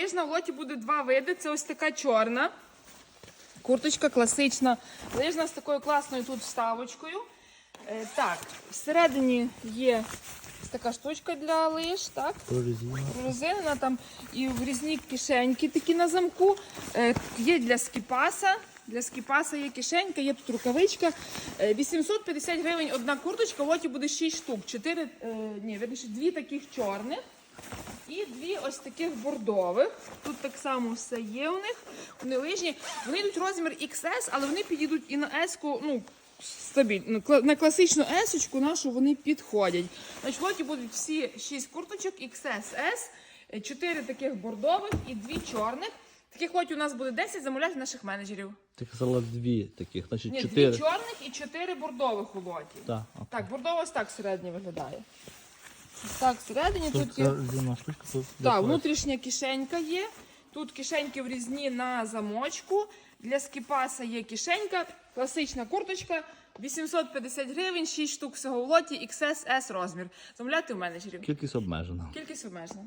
лижна. В лоті буде два види. Це ось така чорна. Курточка класична. Лижна з такою класною тут вставочкою. Е, так, всередині є така штучка для лиж, так? Прорезинена там і в різні кишеньки такі на замку. Е, є для скіпаса. Для скіпаса є кишенька, є тут рукавичка. Е, 850 гривень одна курточка, в лоті буде 6 штук. 4, е, ні, верніше, дві таких чорних. І дві ось таких бордових. Тут так само все є у них. Вони лижні. Вони йдуть розмір XS, але вони підійдуть і на S, ну, стабільно. На класичну S нашу вони підходять. Значить, лоті будуть всі 6 курточок XS, S, 4 таких бордових і 2 чорних. Таких лотів у нас буде 10, замовляйте наших менеджерів. Ти казала дві таких, значить Ні, чотири. дві чорних і 4 бордових у лоті. Так, окей. Так, бордова ось так всередині виглядає. Так всередині Тут тут є. зімна штучка тут. Так, внутрішня кишенька є. Тут кишеньки в різні на замочку. Для скіпаса є кишенька, класична курточка, 850 гривень, 6 штук всього в лоті, XS S розмір. Замовляйте в менеджерів. Кількість обмежена. Кількість обмежена.